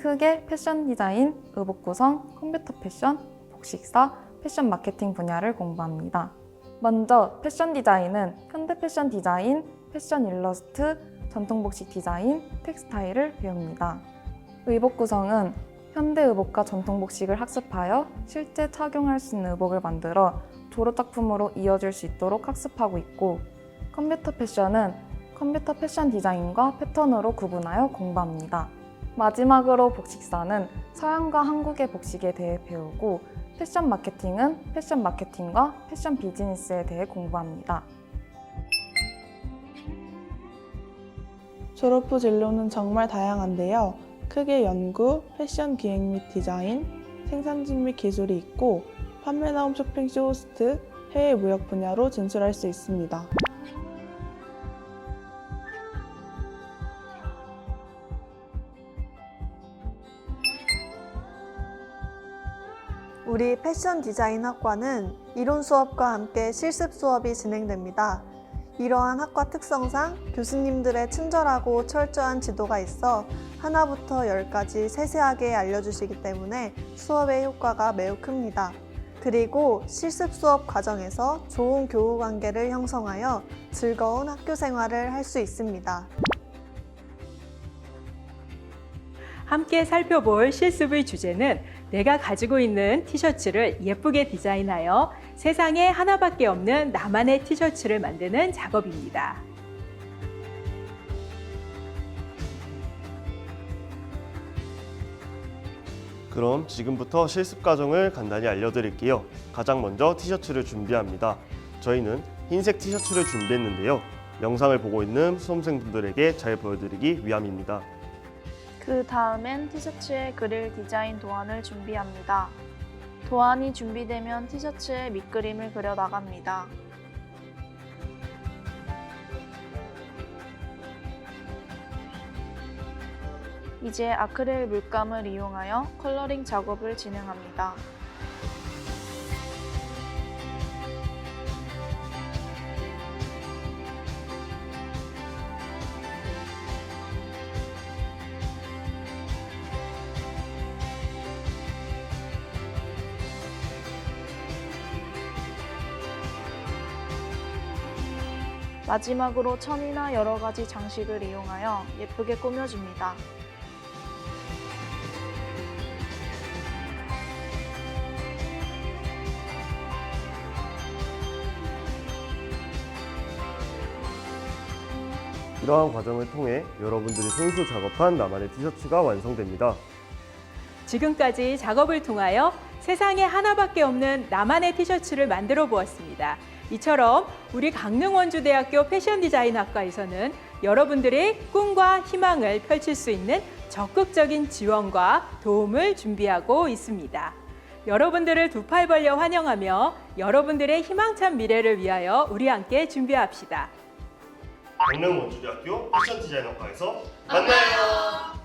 크게 패션 디자인, 의복 구성, 컴퓨터 패션, 복식사, 패션 마케팅 분야를 공부합니다. 먼저 패션 디자인은 현대 패션 디자인, 패션 일러스트, 전통 복식 디자인, 텍스타일을 배웁니다. 의복 구성은 현대 의복과 전통 복식을 학습하여 실제 착용할 수 있는 의복을 만들어 졸업 작품으로 이어질 수 있도록 학습하고 있고 컴퓨터 패션은 컴퓨터 패션 디자인과 패턴으로 구분하여 공부합니다. 마지막으로 복식사는 서양과 한국의 복식에 대해 배우고 패션 마케팅은 패션 마케팅과 패션 비즈니스에 대해 공부합니다. 졸업 후 진로는 정말 다양한데요. 크게 연구, 패션 기획 및 디자인, 생산직 및 기술이 있고 판매 나옴 쇼핑 쇼 호스트, 해외 무역 분야로 진출할 수 있습니다. 우리 패션 디자인 학과는 이론 수업과 함께 실습 수업이 진행됩니다. 이러한 학과 특성상 교수님들의 친절하고 철저한 지도가 있어 하나부터 열까지 세세하게 알려주시기 때문에 수업의 효과가 매우 큽니다. 그리고 실습 수업 과정에서 좋은 교우 관계를 형성하여 즐거운 학교 생활을 할 수 있습니다. 함께 살펴볼 실습의 주제는 내가 가지고 있는 티셔츠를 예쁘게 디자인하여 세상에 하나밖에 없는 나만의 티셔츠를 만드는 작업입니다. 그럼 지금부터 실습 과정을 간단히 알려드릴게요. 가장 먼저 티셔츠를 준비합니다. 저희는 흰색 티셔츠를 준비했는데요. 영상을 보고 있는 수험생분들에게 잘 보여드리기 위함입니다. 그 다음엔 티셔츠에 그릴 디자인 도안을 준비합니다. 도안이 준비되면 티셔츠에 밑그림을 그려 나갑니다. 이제 아크릴 물감을 이용하여 컬러링 작업을 진행합니다. 마지막으로 천이나 여러 가지 장식을 이용하여 예쁘게 꾸며줍니다. 이러한 과정을 통해 여러분들이 손수 작업한 나만의 티셔츠가 완성됩니다. 지금까지 작업을 통하여 세상에 하나밖에 없는 나만의 티셔츠를 만들어 보았습니다. 이처럼 우리 강릉 원주대학교 패션 디자인학과에서는 여러분들의 꿈과 희망을 펼칠 수 있는 적극적인 지원과 도움을 준비하고 있습니다. 여러분들을 두 팔 벌려 환영하며 여러분들의 희망찬 미래를 위하여 우리 함께 준비합시다. 강릉 원주대학교 패션 디자인학과에서 만나요.